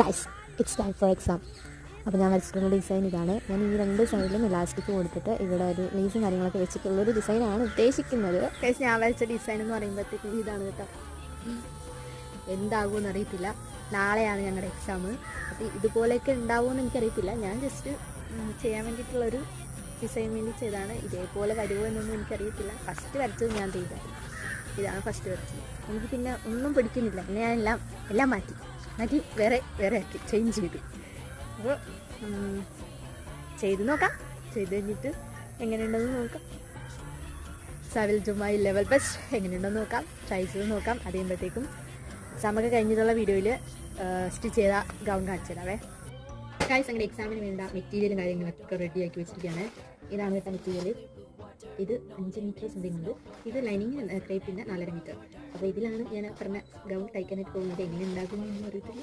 Guys it's time for exam അപ്പോൾ ഞാൻ വരച്ചിട്ടുള്ള design ഇതാണ്. ഞാൻ ഈ രണ്ട് സൈഡിലും ഇലാസ്റ്റിക് കൊടുത്തിട്ട് ഇവിടെ ഒരു ലീസും കാര്യങ്ങളൊക്കെ വെച്ചിട്ടുള്ളൊരു ഡിസൈനാണ് ഉദ്ദേശിക്കുന്നത്. ഗൈസ് ഞാൻ വരച്ച ഡിസൈൻ എന്ന് പറയുമ്പോഴത്തേക്കും ഇതാണ് കേട്ടോ. എന്താകുമെന്ന് അറിയത്തില്ല. നാളെയാണ് ഞങ്ങളുടെ എക്സാം അപ്പോൾ ഇതുപോലെയൊക്കെ ഉണ്ടാവുമെന്ന് എനിക്കറിയത്തില്ല. ഞാൻ ജസ്റ്റ് ചെയ്യാൻ വേണ്ടിയിട്ടുള്ളൊരു ഡിസൈൻ വേണ്ടി ചെയ്താണ് ഇതേപോലെ വരുമോ എന്നൊന്നും എനിക്കറിയത്തില്ല. ഫസ്റ്റ് വരച്ചത് ഞാൻ ചെയ്തായിരുന്നു ഇതാണ് ഫസ്റ്റ് വരച്ചത്. എനിക്ക് പിന്നെ ഒന്നും പിടിക്കുന്നില്ല. പിന്നെ ഞാൻ എല്ലാം എല്ലാം മാറ്റി. മാറ്റി വേറെ വേറെ ആക്കി. ചേഞ്ച് ചെയ്തു. അപ്പോൾ ചെയ്ത് നോക്കാം. ചെയ്ത് കഴിഞ്ഞിട്ട് എങ്ങനെയുണ്ടെന്ന് നോക്കാം. സവിൽ ജുമായി ലെവൽ ബെസ്റ്റ് എങ്ങനെയുണ്ടെന്ന് നോക്കാം. ട്രൈ ചെയ്ത് നോക്കാം. അത് കഴിയുമ്പോഴത്തേക്കും എക്സാമൊക്കെ കഴിഞ്ഞിട്ടുള്ള വീഡിയോയിൽ സ്റ്റിച്ച് ചെയ്ത ഗൗൺ കാണിച്ചു തരാവേ ഗൈസ് അങ്ങനെ എക്സാമിന് വേണ്ട മെറ്റീരിയലും കാര്യങ്ങളൊക്കെ റെഡിയാക്കി വെച്ചിരിക്കുകയാണ്. ഇതാണ് കേട്ടോ മെറ്റീരിയൽ ഇത് അഞ്ച് മീറ്റർ സംതിങ് ഉണ്ട്. ഇത് ലൈനിങ് ക്രേപ്പിന്റെ നാലര മീറ്റർ അപ്പോൾ ഇതിലാണ് ഞാൻ പറഞ്ഞ ഗൗൺ തയ്ക്കാനായിട്ട് പോകുന്നത് എങ്ങനെ ഉണ്ടാകുമെന്ന് അറിയത്തില്ല